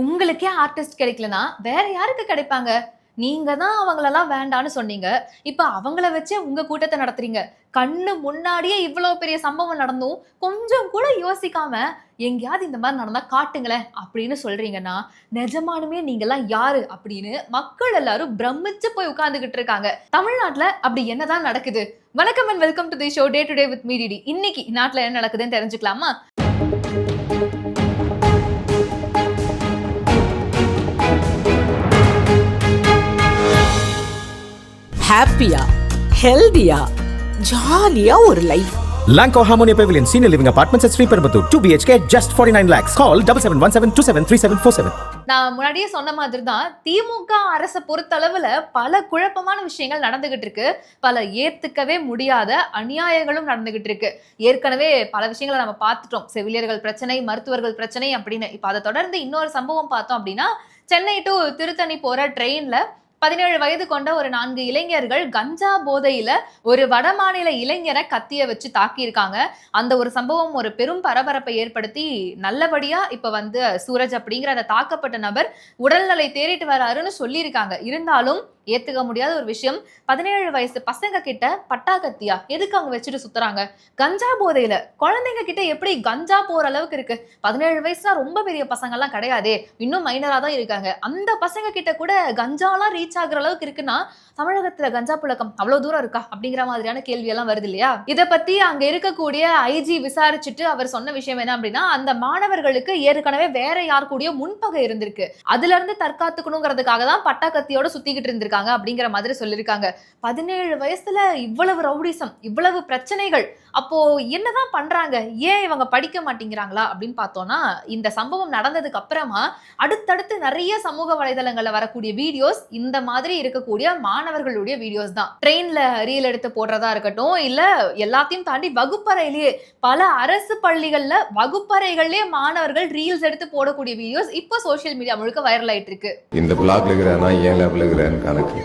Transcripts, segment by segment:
உங்களுக்கே ஆர்டிஸ்ட் கிடைக்கலனா வேற யாருக்கு கிடைப்பாங்க? நீங்க தான் அவங்களெல்லாம் வேண்டான்னு சொன்னீங்க. இப்ப அவங்கள வச்சே உங்க கூட்டத்தை நடத்துறீங்க. கண்ணு முன்னாடியே இவ்வளவு பெரிய சம்பவம் நடந்தும் கொஞ்சம் கூட யோசிக்காம எங்கேயாவது இந்த மாதிரி நடந்தா காட்டுங்களேன் அப்படின்னு சொல்றீங்கன்னா நிஜமானுமே நீங்கெல்லாம் யாரு அப்படின்னு மக்கள் எல்லாரும் பிரமிச்சு போய் உட்கார்ந்துகிட்டு இருக்காங்க. தமிழ்நாட்டுல அப்படி என்னதான் நடக்குது? வணக்கம் and welcome to the show day to day with மீடிடி இன்னைக்கு நாட்டுல என்ன நடக்குதுன்னு தெரிஞ்சுக்கலாமா? ஹாப்பியா ஹெல்தியா ஜாலியா ஒரு life Lanco Harmonia Pavilion Senior Living Apartments at Sri Perambatoor 2 BHK just 49 lakhs. Call 7717273747. நான் முன்னாடியே சொன்ன மாதிரி தான் திமுக அரசை பொறுத்தளவுல பல குழப்பமான விஷயங்கள் நடந்துகிட்டு இருக்கு. பல ஏத்துக்கவே முடியாத அநியாயங்களும் நடந்துகிட்டு இருக்கு. ஏற்கனவே பல விஷயங்களை நம்ம பார்த்துட்டோம். செவிலியர்கள் பிரச்சனை மருத்துவர்கள் பிரச்சனை அப்படின்னு. இப்போ அதை தொடர்ந்து இன்னொரு சம்பவம் பார்த்தோம் அப்படின்னா சென்னை டு திருத்தணி போற ட்ரெயின்ல பதினேழு வயது கொண்ட ஒரு நான்கு இளைஞர்கள் கஞ்சா போதையில ஒரு வடமாநில இளைஞரை கத்திய வச்சு தாக்கியிருக்காங்க. அந்த ஒரு சம்பவம் ஒரு பெரும் பரபரப்பை ஏற்படுத்தி நல்லபடியா இப்ப வந்து சூரஜ் அப்படிங்கிற அந்த தாக்கப்பட்ட நபர் உடல்நிலை தேறிட்டு வராருன்னு சொல்லியிருக்காங்க. இருந்தாலும் ஏத்துக்க முடியாத ஒரு விஷயம். பதினேழு வயசு பசங்க கிட்ட பட்டா கத்தியா? எதுக்கு அவங்க வச்சுட்டு சுத்துறாங்க? கஞ்சா போதையில. குழந்தைங்க கிட்ட எப்படி கஞ்சா போற அளவுக்கு இருக்கு? பதினேழு வயசுனா ரொம்ப பெரிய பசங்க எல்லாம் கிடையாதே. இன்னும் மைனரா தான் இருக்காங்க. அந்த பசங்க கிட்ட கூட கஞ்சாலாம் ரீச் ஆகுற அளவுக்கு இருக்குன்னா தமிழகத்துல கஞ்சா புழக்கம் அவ்வளவு தூரம் இருக்கா அப்படிங்கிற மாதிரியான கேள்வி எல்லாம் வருது இல்லையா? இதை பத்தி அங்க இருக்கக்கூடிய ஐஜி விசாரிச்சுட்டு அவர் சொன்ன விஷயம் என்ன அப்படின்னா அந்த மாணவர்களுக்கு ஏற்கனவே வேற யார் கூடயோ முன்பகை இருந்திருக்கு. அதுல இருந்து தற்காத்துக்கணுங்கிறதுக்காக தான் பட்டா கத்தியோட சுத்திக்கிட்டு இருந்திருக்காங்க அப்படிங்கிற மாதிரி சொல்லியிருக்காங்க. பதினேழு வயசுல இவ்வளவு ரவுடிசம் இவ்வளவு பிரச்சனைகள் அப்போ என்னதான் பண்றாங்க? ஏன் இவங்க படிக்க மாட்டேங்கிறாங்களா? அப்படின்னு பார்த்தோம்னா இந்த சம்பவம் நடந்ததுக்கு அப்புறமா அடுத்தடுத்து நிறைய சமூக வலைதளங்கள்ல வரக்கூடிய வீடியோஸ் இந்த மாதிரி இருக்கக்கூடிய மாணவர்களுடைய வீடியோஸ் தான். ட்ரெயின்ல ரீல் எடுத்து போடுறதா இருக்கட்டும் இல்ல எல்லாத்தையும் தாண்டி வகுப்பறையிலேயே பல அரசு பள்ளிகள்ல வகுப்பறைகள்லயே மாணவர்கள் ரீல்ஸ் எடுத்து போடக்கூடிய வீடியோஸ் இப்போ சோஷியல் மீடியா முழுக்க வைரல் ஆயிட்டு இருக்கு. இந்த பிளாக்ல இருக்கிறேன் ஏன் லேப்ல இருக்கிறேன்னு கணக்கு.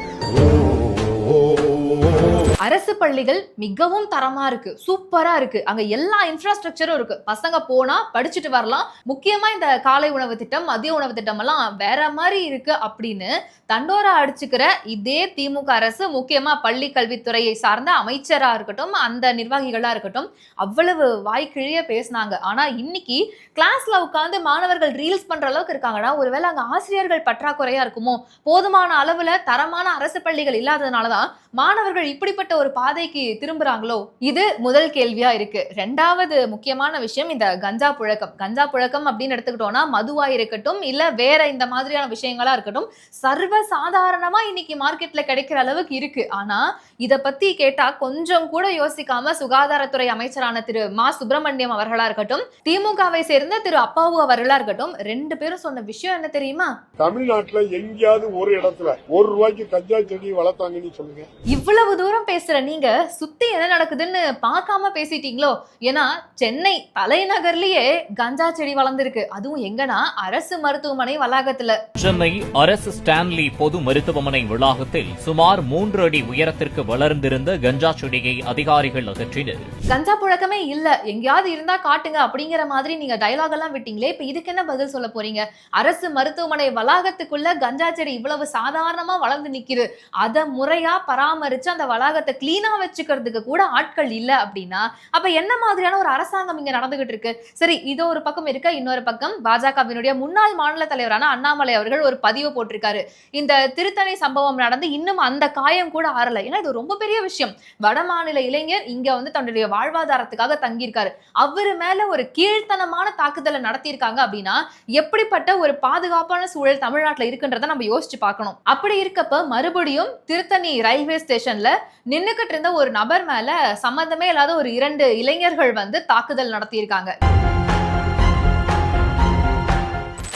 அரசு பள்ளிகள் மிகவும் தரமா இருக்கு சூப்பரா இருக்கு. அங்க எல்லா இன்ஃப்ராஸ்ட்ரக்சரும் இருக்கு. பசங்க போனா படிச்சுட்டு வரலாம். முக்கியமா இந்த காலை உணவு திட்டம் மதிய உணவு திட்டம் எல்லாம் வேற மாதிரி இருக்கு அப்படின்னு தண்டோரா அடிச்சுக்கிற இதே திமுக அரசு முக்கியமா பள்ளி கல்வித்துறையை சார்ந்த அமைச்சரா இருக்கட்டும் அந்த நிர்வாகிகளா இருக்கட்டும் அவ்வளவு வாய்க்கிழிய பேசினாங்க. ஆனா இன்னைக்கு கிளாஸ்ல உட்காந்து மாணவர்கள் ரீல்ஸ் பண்ற அளவுக்கு இருக்காங்கன்னா ஒருவேளை அங்க ஆசிரியர்கள் பற்றாக்குறையா இருக்குமோ? போதுமான அளவுல தரமான அரசு பள்ளிகள் இல்லாததுனாலதான் மாணவர்கள் இப்படிப்பட்ட ஒரு பாதைக்கு திரும்புறாங்களோ? இது முதல் கேள்வியா இருக்கு. ரெண்டாவது முக்கியமான விஷயம் இந்த கஞ்சா புழக்கம். கஞ்சா புழக்கம் அப்படின்னு எடுத்துக்கிட்டோம்னா மதுவா இருக்கட்டும் இல்ல வேற இந்த மாதிரியான விஷயங்களா இருக்கட்டும் சர்வ சாதாரணமா இன்னைக்கு மார்க்கெட்ல கிடைக்கிற அளவுக்கு இருக்கு. ஆனா இத பத்தி கேட்டா கொஞ்சம் கூட யோசிக்காம சுகாதாரத்துறை அமைச்சரான திரு மா. சுப்பிரமணியம் அவர்களா இருக்கட்டும் திமுகவை சேர்ந்த திரு அப்பாவு அவர்களா இருக்கட்டும் ரெண்டு பேரும் சொன்ன விஷயம் என்ன தெரியுமா? தமிழ்நாட்டுல எங்கேயாவது ஒரு இடத்துல ஒரு ரூபாய்க்கு கஞ்சா செடி வளர்த்தாங்கன்னு சொல்லுங்க. இவ்வளவு தூரம் பேசுற நீங்க சுத்தி என்ன நடக்குதுன்னு பார்க்காம பேசிட்டீங்களோ? ஏன்னா சென்னை தலைநகர்லயே கஞ்சா செடி வளர்ந்துருக்கு. அதுவும் எங்கன்னா அரசு மருத்துவமனை வளாகத்துல. சென்னை அரசு ஸ்டான்லி பொது மருத்துவமனை வளாகத்தில் சுமார் மூன்று அடி உயரத்திற்கு வளர்ந்திருந்த கஞ்சா செடியை அதிகாரிகள் அகற்றினர். கஞ்சா புழக்கமே இல்ல. எங்கேயாவது இருந்தா காட்டுங்க அப்படிங்கிற மாதிரி நீங்க டயலாக் எல்லாம் விட்டீங்களே இப்ப இதுக்கு என்ன பதில் சொல்ல போறீங்க? அரசு மருத்துவமனை வளாகத்துக்குள்ள கஞ்சா செடி இவ்வளவு சாதாரணமா வளர்ந்து நிக்குது. அத முறையா பராமரிச்சு அந்த வளாகத்தை கிளீனா வச்சுக்கிறதுக்கு கூட ஆட்கள் இல்ல அப்படின்னா அப்ப என்ன மாதிரியான ஒரு அரசாங்கம் இங்க நடந்துகிட்டு இருக்கு? சரி இது ஒரு பக்கம் இருக்க? இன்னொரு பக்கம் பாஜகவினுடைய முன்னாள் மாநில தலைவரான அண்ணாமலை அவர்கள் ஒரு பதிவு போட்டிருக்காரு. இந்த திருத்தணி சம்பவம் நடந்து இன்னும் அந்த காயம் கூட ஆறல. ஏன்னா இது ரொம்ப பெரிய விஷயம். வடமாநில இளைஞர் இங்க வந்து தன்னுடைய வாழ்வாதாரத்துக்காக தங்கியிருக்காரு. அவரு மேல ஒரு கீழ்த்தனமான தாக்குதலை நடத்தியிருக்காங்க அப்படின்னா எப்படிப்பட்ட ஒரு பாதுகாப்பான சூழல் தமிழ்நாட்டில் இருக்குன்றத நம்ம யோசிச்சு பார்க்கணும். அப்படி இருக்கப்ப மறுபடியும் திருத்தணி ரயில்வே ஸ்டேஷன்ல நின்றுக்கிட்டு இருந்த ஒரு நபர் மேல சம்மந்தமே இல்லாத ஒரு இரண்டு இளைஞர்கள் வந்து தாக்குதல் நடத்தியிருக்காங்க.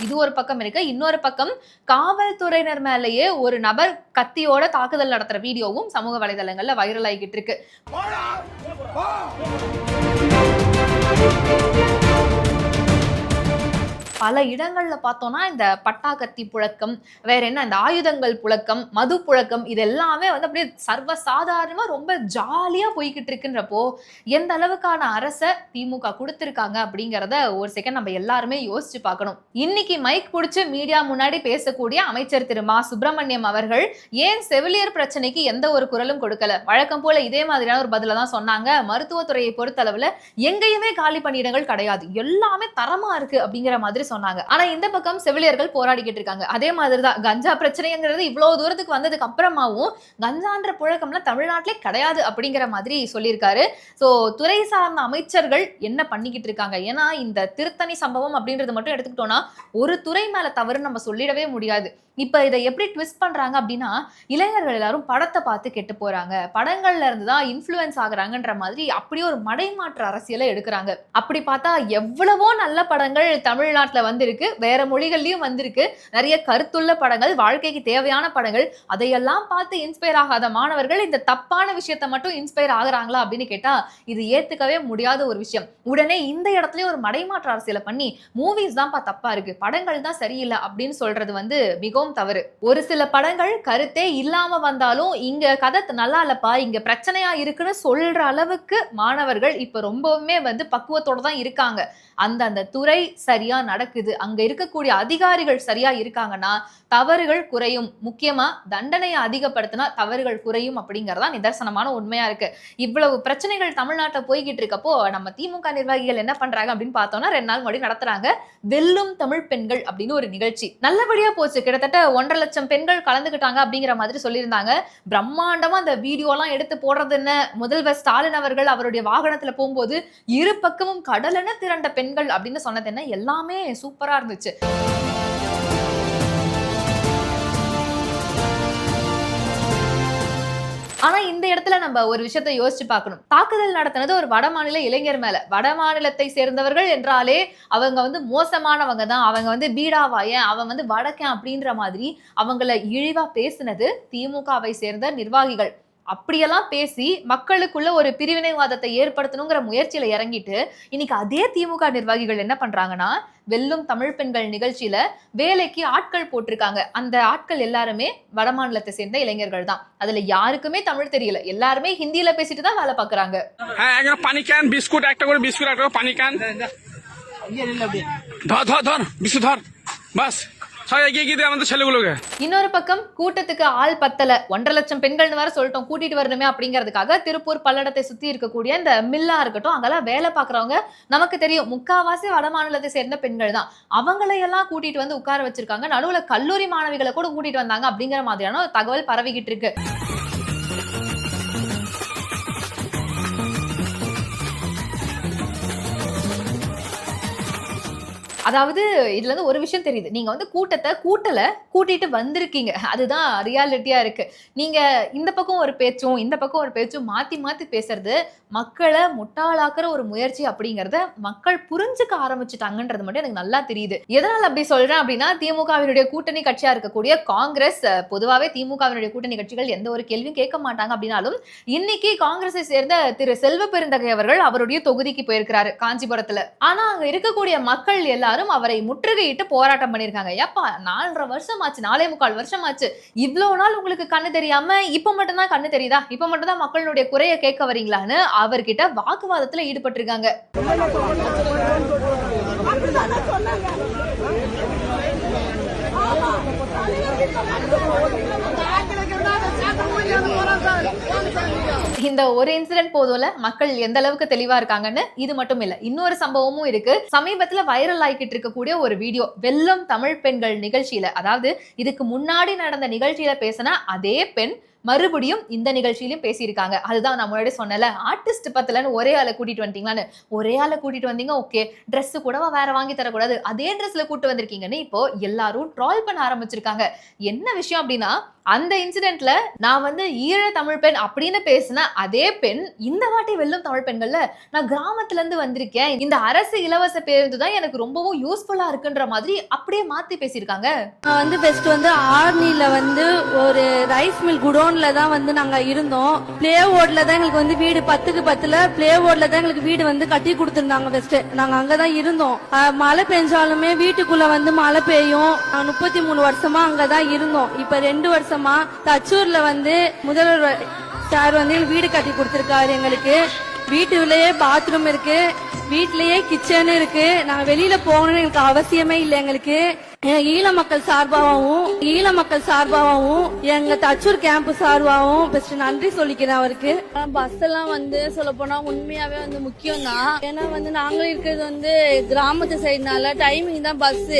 இது ஒரு பக்கம் இருக்கு. இன்னொரு பக்கம் காவல்துறையினர் மேலேயே ஒரு நபர் கத்தியோட தாக்குதல் நடத்துற வீடியோவும் சமூக வலைதளங்கள்ல வைரல் ஆகிட்டு இருக்கு. பல இடங்கள்ல பார்த்தோம்னா இந்த பட்டாக்கத்தி புழக்கம் வேற என்ன இந்த ஆயுதங்கள் புழக்கம் மது புழக்கம் இது எல்லாமே வந்து அப்படியே சர்வசாதாரணமா ரொம்ப ஜாலியா போய்கிட்டு இருக்குன்றப்போ எந்த அளவுக்கான அரசை திமுக கொடுத்துருக்காங்க அப்படிங்கிறத ஒரு செகண்ட் நம்ம எல்லாருமே யோசிச்சு பார்க்கணும். இன்னைக்கு மைக் பிடிச்சி மீடியா முன்னாடி பேசக்கூடிய அமைச்சர் திரு மா சுப்பிரமணியம் அவர்கள் ஏன் செவிலியர் பிரச்சனைக்கு எந்த ஒரு குரலும் கொடுக்கல? வழக்கம் போல இதே மாதிரியான ஒரு பதில தான் சொன்னாங்க. மருத்துவத்துறையை பொறுத்தளவுல எங்கேயுமே காலி பணியிடங்கள் கிடையாது. எல்லாமே தரமா இருக்கு அப்படிங்கிற மாதிரி சொன்னாங்க. ஆனா இந்த பக்கம் செவிலியர்கள் போராடிக்கிட்டு இருக்காங்க. அதே மாதிரிதான் கஞ்சா பிரச்சனைங்கிறது இவ்வளவு தூரத்துக்கு வந்ததுக்கு அப்புறமாவும் கஞ்சான்ற புழக்கம்லாம் தமிழ்நாட்டிலே கிடையாது அப்படிங்கிற மாதிரி சொல்லியிருக்காரு. ஸோ துறை சார்ந்த அமைச்சர்கள் என்ன பண்ணிக்கிட்டு இருக்காங்க? ஏன்னா இந்த திருத்தணி சம்பவம் அப்படின்றது மட்டும் எடுத்துக்கிட்டோம்னா ஒரு துறை மேல தவறு நம்ம சொல்லிடவே முடியாது. இப்ப இதை எப்படி ட்விஸ்ட் பண்றாங்க அப்படின்னா இளைஞர்கள் எல்லாரும் படத்தை பார்த்து கெட்டு போறாங்க. படங்கள்ல இருந்து தான் இன்ஃப்ளூயன்ஸ் ஆகுறாங்கன்ற மாதிரி அப்படியே ஒரு மடைமாற்று அரசியலை எடுக்கிறாங்க. அப்படி பார்த்தா எவ்வளவோ நல்ல படங்கள் தமிழ்நாட்டில் வந்திருக்கு. வேற மொழிகள்லயும் வந்திருக்கு. நிறைய கருத்துள்ள படங்கள் வாழ்க்கைக்கு தேவையான படங்கள். அதையெல்லாம் பார்த்து இன்ஸ்பயர் ஆகாத மாணவர்கள் இந்த தப்பான விஷயத்த மட்டும் இன்ஸ்பயர் ஆகுறாங்களா அப்படின்னு கேட்டா இது ஏத்துக்கவே முடியாத ஒரு விஷயம். உடனே இந்த இடத்துலயே ஒரு மடைமாற்ற அரசியலை பண்ணி மூவிஸ் தான்ப்பா தப்பா இருக்கு. படங்கள் தான் சரியில்லை. அப்படின்னு சொல்றது வந்து மிகவும் தவறு. ஒரு சில படங்கள் கருத்தே இல்லாம வந்தாலும் இங்க கதை நல்லா இல்லப்பா. இங்க பிரச்சனையா இருக்குன்னு சொல்ற அளவுக்கு மாணவர்கள் இப்ப ரொம்பவுமே வந்து பக்குவத்தோட தான் இருக்காங்க. அந்த அந்த துறை சரியா நடக்குது. அங்க இருக்கக்கூடிய அதிகாரிகள் சரியா இருக்காங்கன்னா தவறுகள் குறையும். முக்கியமா தண்டனையை அதிகப்படுத்தினா தவறுகள் குறையும் அப்படிங்கறதா நிதர்சனமான உண்மையா இருக்கு. இவ்வளவு பிரச்சனைகள் தமிழ்நாட்டில் போய்கிட்டு இருக்கப்போ நம்ம திமுக நிர்வாகிகள் என்ன பண்றாங்க அப்படின்னு பார்த்தோம்னா ரெண்டு நாள் முன்னாடி நடத்துறாங்க வெல்லும் தமிழ் பெண்கள் அப்படின்னு ஒரு நிகழ்ச்சி. நல்லபடியா போச்சு. கிட்டத்தட்ட ஒன்றரை லட்சம் பெண்கள் கலந்துக்கிட்டாங்க அப்படிங்கிற மாதிரி சொல்லியிருந்தாங்க. பிரம்மாண்டமா அந்த வீடியோலாம் எடுத்து போடுறது என்ன? முதல்வர் ஸ்டாலின் அவர்கள் அவருடைய வாகனத்துல போகும்போது இரு பக்கமும் கடலென திரண்ட பெண்கள் அப்படின்னு சொன்னது என்ன? எல்லாமே சூப்பரா இருந்துச்சு. ஆனா இந்த இடத்துல நம்ம ஒரு விஷயத்தை யோசிச்சு பார்க்கணும். தாக்குதல் நடத்தினது ஒரு வடமாநில இளைஞர் மேல. வட மாநிலத்தை சேர்ந்தவர்கள் என்றாலே அவங்க வந்து மோசமானவங்க தான். அவங்க வந்து பீடாவாயன் அவன் வந்து வடக்கன் அப்படின்ற மாதிரி அவங்கள இழிவா பேசினது திமுகவை சேர்ந்த நிர்வாகிகள். அப்படியெல்லாம் பேசி மக்களுக்குள்ள ஒரு பிரிவினைவாதத்தை ஏற்படுத்தணுங்கிற முயற்சியில இறங்கிட்டு இன்னைக்கு அதே திமுக நிர்வாகிகள் என்ன பண்றாங்கன்னா வெல்லும் தமிழ் பெண்கள் நிகழ்ச்சியில வேலைக்கு ஆட்கள் போட்டிருக்காங்க அந்த ஆட்கள் எல்லாருமே வடமாநிலத்தை சேர்ந்த இளைஞர்கள் தான் அதுல யாருக்குமே தமிழ் தெரியல எல்லாருமே ஹிந்தியில பேசிட்டு தான் வேலை பாக்குறாங்க হ্যাঁ একজন পানি ক্যান বিস্কুট একটা করে বিস্কুট একটা করে পানি ক্যান ধর ধর ধর বিস্কুট ধর বাস இன்னொரு பக்கம் கூட்டத்துக்கு ஆள் பத்தல. ஒன்றரை லட்சம் பெண்கள்னு வேற சொல்லிட்டோம். கூட்டிட்டு வரணுமே அப்படிங்கிறதுக்காக திருப்பூர் பல்லடத்தை சுத்தி இருக்கக்கூடிய இந்த மில்லா இருக்கட்டும் அங்கெல்லாம் வேலை பாக்குறவங்க நமக்கு தெரியும். முக்காவாசி வட மாநிலத்தை சேர்ந்த பெண்கள் தான். அவங்களையெல்லாம் கூட்டிட்டு வந்து உட்கார வச்சிருக்காங்க. நடுவுல கல்லூரி மாணவிகளை கூட கூட்டிட்டு வந்தாங்க அப்படிங்கிற மாதிரியான தகவல் பரவிக்கிட்டு இருக்கு. அதாவது இதுல இருந்து ஒரு விஷயம் தெரியுது. நீங்க வந்து கூட்டத்தை கூட்டல கூட்டிட்டு வந்திருக்கீங்க. அதுதான் ரியாலிட்டியா இருக்கு. நீங்க இந்த பக்கம் ஒரு பேச்சும் இந்த பக்கம் ஒரு பேச்சும் மாத்தி மாத்தி பேசுறது மக்களை முட்டாளாக்குற ஒரு முயற்சி அப்படிங்கறத மக்கள் புரிஞ்சுக்க ஆரம்பிச்சுட்டாங்கன்றது மட்டும் எனக்கு நல்லா தெரியுது. எதனால அப்படி சொல்றேன் அப்படின்னா திமுகவினுடைய கூட்டணி கட்சியா இருக்கக்கூடிய காங்கிரஸ் பொதுவாகவே திமுகவினுடைய கூட்டணி கட்சிகள் எந்த ஒரு கேள்வியும் கேட்க மாட்டாங்க அப்படின்னாலும் இன்னைக்கு காங்கிரஸை சேர்ந்த திரு செல்வ பெருந்தகை அவர்கள் அவருடைய தொகுதிக்கு போயிருக்கிறாரு காஞ்சிபுரத்துல. ஆனா அங்க இருக்கக்கூடிய மக்கள் எல்லாரும் அவரை முற்றுகையிட்டு போராட்டம் பண்ணியிருக்காங்க. ஏப்பா நாலரை வருஷம் ஆச்சு நாலே முக்கால் வருஷம் ஆச்சு இவ்வளவு நாள் உங்களுக்கு கண்ணு தெரியாம இப்ப மட்டும்தான் கண்ணு தெரியுதா? இப்ப மட்டும்தான் மக்களுடைய குறைய கேட்க வரீங்களான்னு அவர்கிட்ட வாக்குவாதத்துல ஈடுபட்டிருக்காங்க. இந்த ஒரு இன்சிடென்ட் போதும்ல? மக்கள் எந்த அளவுக்கு தெளிவா இருக்காங்கன்னு? இது மட்டும் இல்ல இன்னொரு சம்பவமும் இருக்கு. சமீபத்துல வைரல் ஆகிக்கிட்டு இருக்கக்கூடிய ஒரு வீடியோ வெல்லம் தமிழ் பெண்கள் நிகழ்ச்சியில அதாவது இதுக்கு முன்னாடி நடந்த நிகழ்ச்சியில பேசின அதே பெண் மறுபடியும் இந்த நிகழ்ச்சியிலும் பேசியிருக்காங்க. அதுதான் நான் முன்னாடி சொன்னல ஆர்டிஸ்ட் பத்தலன்னு ஒரே ஆளை கூட்டிட்டு வந்துட்டீங்களான்னு. ஒரே ஆளை கூட்டிட்டு வந்தீங்க ஓகே ட்ரெஸ் கூடவா வேற வாங்கி தரக்கூடாது. அதே ட்ரெஸ்ல கூட்டு வந்திருக்கீங்கன்னு இப்போ எல்லாரும் ட்ரால் பண்ண ஆரம்பிச்சிருக்காங்க. என்ன விஷயம் அப்படின்னா அந்த இன்சிடென்ட்ல நான் வந்து ஈழ தமிழ் பெண் அப்படின்னு பேசின அதே பெண் இந்த வாட்டி வெல்லும் தமிழ் பெண்கள்ல நான் கிராமத்துல இருந்து வந்திருக்கேன். இந்த அரசு இலவச பேருந்து தான் எனக்கு ரொம்பவும் யூஸ்ஃபுல்லா இருக்குன்ற மாதிரி அப்படியே மாத்தி பேசியிருக்காங்க. நான் வந்து பெஸ்ட் வந்து ஆர்னில வந்து ஒரு ரைஸ் மில் குடோன் டவுன்ல தான் வந்து நாங்க இருந்தோம். பிளே ஓட்ல தான் எங்களுக்கு வந்து வீடு பத்துக்கு பத்துல. பிளே ஓட்ல தான் எங்களுக்கு வீடு வந்து கட்டி கொடுத்துருந்தாங்க ஃபர்ஸ்ட் நாங்க அங்கதான் இருந்தோம். மழை பெஞ்சாலுமே வீட்டுக்குள்ள வந்து மழை பெய்யும். நாங்க முப்பத்தி மூணு வருஷமா அங்கதான் இருந்தோம். இப்ப ரெண்டு வருஷமா தச்சூர்ல வந்து முதல்வர் சார் வந்து எங்களுக்கு வீடு கட்டி கொடுத்துருக்காரு எங்களுக்கு. வீட்டுலயே பாத்ரூம் இருக்கு. வீட்லயே கிச்சன் இருக்கு. நாங்க வெளியில போகணும்னு எங்களுக்கு அவசியமே இல்லை எங்களுக்கு. ஈழ மக்கள் சார்பாகவும் ஈழ மக்கள் சார்பாகவும் எங்க தச்சூர் கேம்ப் சார்பாகவும் ஃபர்ஸ்ட் நன்றி சொல்லிக்கிறேன் அவருக்கு. பஸ் எல்லாம் வந்து சொல்ல போனா உண்மையாவே வந்து முக்கியம் தான் ஏன்னா வந்து நாங்களும் இருக்கிறது வந்து கிராமத்து சைடுனால டைமிங் தான் பஸ்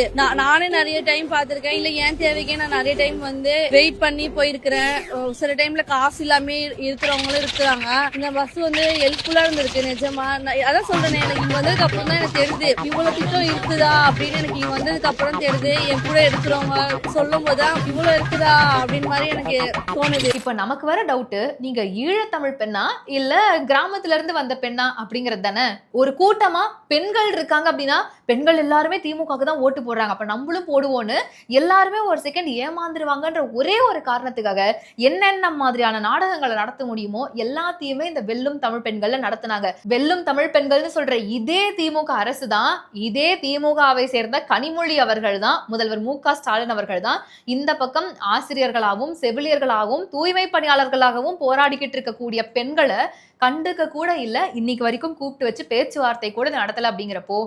நானே நிறைய டைம் பாத்திருக்கேன் இல்ல ஏன் தேவைக்கே நான் நிறைய டைம் வந்து வெயிட் பண்ணி போயிருக்கிறேன். சில டைம்ல காசு இல்லாம இருக்கிறவங்களும் இருக்கிறாங்க. இந்த பஸ் வந்து ஹெல்ப்ஃபுல்லா இருந்திருக்கு நிஜமா. நான் அதான் சொல்றேன் எனக்கு இங்க வந்ததுக்கு அப்புறம் தான் எனக்கு தெரியுது. இவ்வளவு திட்டம் இருக்குதா அப்படின்னு எனக்கு இங்க வந்ததுக்கு அப்புறம் தெரியுது. என் கூட இருக்கிறவங்க சொல்லும் போதுதான் இவ்வளவு இருக்குதா? அப்படின்னு மாதிரி எனக்கு தோணுது. இப்ப நமக்கு வர டவுட் நீங்க ஈழத்தமிழ் பெண்ணா இல்ல கிராமத்துல இருந்து வந்த பெண்ணா அப்படிங்கிறது தானே? ஒரு கூட்டமா பெண்கள் இருக்காங்க அப்படின்னா பெண்கள் எல்லாருமே திமுகவுக்கு தான் ஓட்டு போடுறாங்க. அப்ப நம்மளும் போடுவோன்னு எல்லாருமே ஒரு செகண்ட் ஏமாந்துருவாங்கன்ற ஒரே ஒரு காரணத்துக்காக என்னென்ன மாதிரியான நாடகங்களை நடத்த முடியுமோ எல்லாத்தையுமே இந்த வெல்லும் தமிழ் பெண்கள்ல நடத்தினாங்க. வெல்லும் தமிழ் பெண்கள்னு சொல்ற இதே திமுக அரசு தான் இதே திமுகவை சேர்ந்த கனிமொழி அவர்கள் தான் முதல்வர் மு க ஸ்டாலின் அவர்கள் தான் இந்த பக்கம் ஆசிரியர்களாகவும் செவிலியர்களாகவும் தூய்மை பணியாளர்களாகவும் போராடிக்கிட்டு இருக்கக்கூடிய பெண்களை கண்டுக்க கூட இல்லை. இன்னைக்கு வரைக்கும் கூப்பிட்டு வச்சு பேச்சுவார்த்தை கூட நடத்தலை அப்படிங்கிறப்போ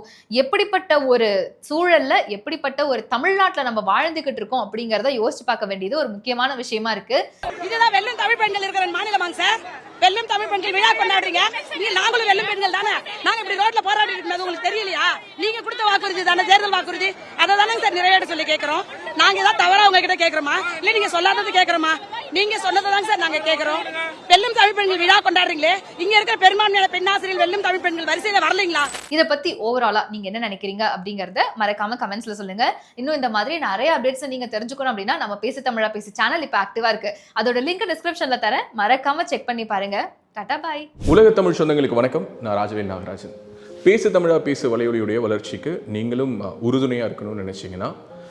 எப்படிப்பட்ட ஒரு சூழல்ல எப்படிப்பட்ட ஒரு தமிழ்நாட்டில் நம்ம வாழ்ந்துகிட்டு இருக்கோம் அப்படிங்கிறத யோசிச்சு பார்க்க வேண்டியது ஒரு முக்கியமான விஷயமா இருக்கு. இதுதான் வெள்ளம் தமிழ் பெண்கள் இருக்கிற மாநிலமாங்க சார். வெல்லும் தமிழ் பெண்கள் விழா கொண்டாடுறீங்க. நீ நாங்களும் வெல்லும் பெண்கள் தானே? நாங்க இப்படி ரோட்ல போராடிட்டு இருந்தது உங்களுக்கு தெரியலையா? நீங்க கொடுத்த வாக்குறுதி தானே தேர்தல் வாக்குறுதி? அதை தானே சார் நிறைவேற்ற சொல்லி கேட்கிறோம் நாங்க ஏதாவது தவறா உங்ககிட்ட கேட்கிறோமா இல்ல நீங்க சொல்லாதது கேட்கிறோமா நீங்க சொன்னதை தாங்க சார் நாங்க கேட்கிறோம் வெல்லும் தமிழ் பெண்கள் விழா கொண்டாடுறீங்களே இங்க இருக்கிற பெரும்பான்மையான பெண்ணாசிரியர் வெல்லும் தமிழ் பெண்கள் வரிசையில வரலீங்களா? இத பத்தி ஓவராலா நீங்க என்ன நினைக்கிறீங்க அப்படிங்கறத மறக்காம கமெண்ட்ஸ்ல சொல்லுங்க. இன்னும் இந்த மாதிரி நிறைய அப்டேட்ஸ் நீங்க தெரிஞ்சுக்கணும் அப்படின்னா நம்ம பேசு தமிழா பேசு சேனல் இப்ப ஆக்டிவா இருக்கு. அதோட லிங்க் டிஸ்கிரிப்ஷன்ல தரேன். மறக்காம செக் பண்ணி பாருங்க. டாடா பாய் உலக தமிழ் சொந்தங்களுக்கு வணக்கம். நான் ராஜவேல் நாகராஜன். பேசு தமிழா பேசு வலையொலியுடைய வளர்ச்சிக்கு நீங்களும் உறுதுணையாக இருக்கணும்னு நினச்சிங்கன்னா